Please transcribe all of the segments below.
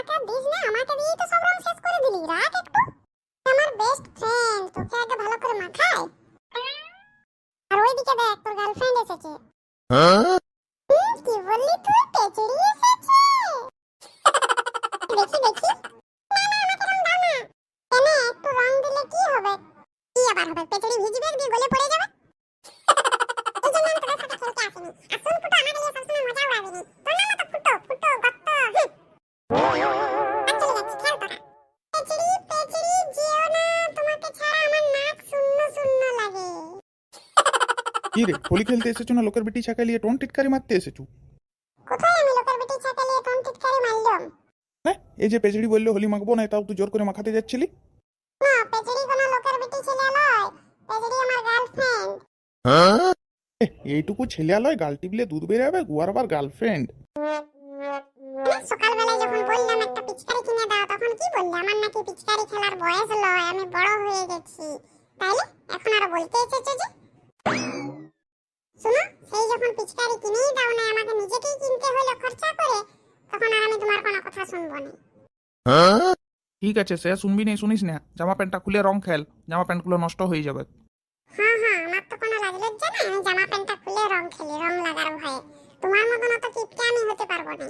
আমাকে দিস না আমাকে দিয়েই তো সব রং শেষ করে দিলি। রাখ একটু। আমার বেস্ট ফ্রেন্ড তোকে আগে ভালো করে মাখায় আর ওইদিকে দেখ তোর গার্লফ্রেন্ড এসেছে। হুম, কি রে হোলি খেলতে এসেছ না লোকের বেটি ছাকা নিয়ে টোন টিটকারি মারতে এসেছ? কোথায় আমি লোকের বেটি ছাকালিয়ে কোন টিটকারি মারলাম? হ্যাঁ এই যে পেচড়ি বললে হোলি মাখবো না তাও তুই জোর করে মাখাতে যাচ্ছিলি? না পেচড়ি কোনো লোকের বেটি ছেলে নয় পেচড়ি আমার গার্লফ্রেন্ড এ, এইটুকু ছেলে আলয় গাল টিপলে দুধ বেরোবে গুয়ার আবার গার্লফ্রেন্ড সকালবেলায় যখন বললাম একটা পিচকারি কিনে দাও তখন কি বললে? আমার নাকি পিচকারি খেলার বয়স লয় আমি বড় হয়ে গেছি। তাইলে এখন আর বলতে এসেছ যে? শোনো সেই যখন পিচকারি কিনেই দাও না আমাকে নিজেকেই কিনতে হলো খরচা করে তখন আর আমি তোমার কোনো কথা শুনব না। ঠিক আছে সে শুনবি না শুনিস না। জামা প্যান্টটা খুলে রং খেল জামা প্যান্টগুলো নষ্ট হয়ে যাবে। হ্যাঁ হ্যাঁ আমার তো কোনো লাজ লজ্জা নাই আমি জামা প্যান্টটা খুলে রং খেলি রং লাগার ভয়ে। তোমার মতন অত কিপটে আমি হতে পারব না।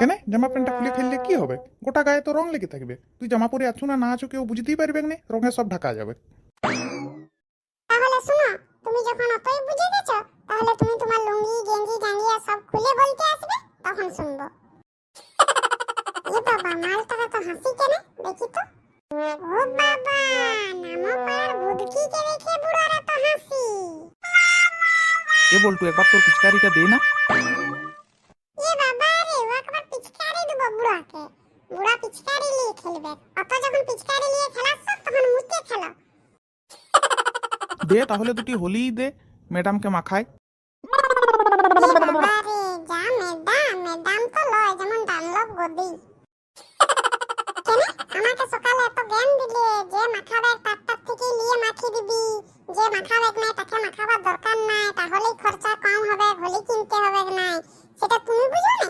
কেন? জামা প্যান্টটা খুলে খেললে কি হবে? গোটা গায়ে তো রং লেগে থাকবে। তুই জামা পরে আছো না না আছো কেউ বুঝতেই পারবে না রঙে সব ঢাকা যাবে তাহলে শোনো তুমি যখন অতই বুঝে গেছো তাহলে তুমি তোমার লুঙ্গি গেঞ্জি জাঙ্গিয়া সব খুলে বলতে আসবে তখন শুনব। এ বাবা মালটারা তো হাসি কেন দেখি তো। ও বাবা নামো পাড়ার বুদকিকে দেখে বুড়ারা তো হাসি। এ বলটু একবার তোর পিচকারিটা দে না। এ বাবা রে ও একবার পিচকারি দেবো বুড়াকে। বুড়া পিচকারি নিয়ে খেলবে। অত যখন পিচকারি নিয়ে খেলাচ্ছ তখন মুখে খেলো দে তাহলে দুটি হোলি দে ম্যাডামকে মাখায় বাবারে যা ম্যাডাম ম্যাডাম তো লয় যেমন কেন? আমাকে সকালে এত জ্ঞান দিলে যে মাখাবে তারটার থেকে নিয়ে মাখি দিবি, যে মাখাবে নাই তাকে মাখাবার দরকার নাই খরচা কম হবে কিনতে হবে নাই। সেটা তুমি বুঝো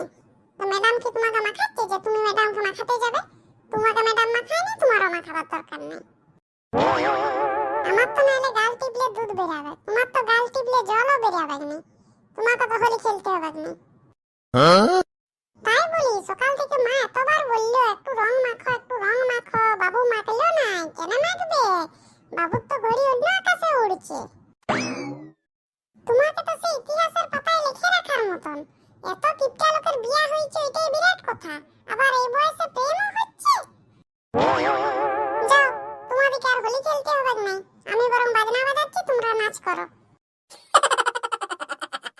ম্যাডাম কি তোমাকে মাখাচ্ছে যে তুমি ম্যাডামকে মাখাতে যাবে? তোমাকে ম্যাডাম মাখায়নি তোমারও মাখাবার দরকার নেই। আমার তো নাহলে গাল টিপলে দুধ বেরাবে তোমার তো গাল টিপলে জলও বেরাবে না তোমাকে তো খেলতে হবে না বলি সকাল থেকে মা এতবার বলল, একটু রং মাখো, একটু রং মাখো, বাবু মাখলো না, কেন মাখবে? বাবুর তো ঘড়ি অন্য আকাশে উড়ছে। তোমাকে তো সেই ইতিহাসের পাতায় লিখে রাখার মতন। এত কিপটা লোকের বিয়া হয়েছে, এটাই বিরাট কথা। আবার এই বয়সে প্রেমও হচ্ছে? যাও, তোমাদেরকে আর হোলি খেলতে হবে না আমি বরং বাজনা বাজাচ্ছি, তোমরা নাচ করো।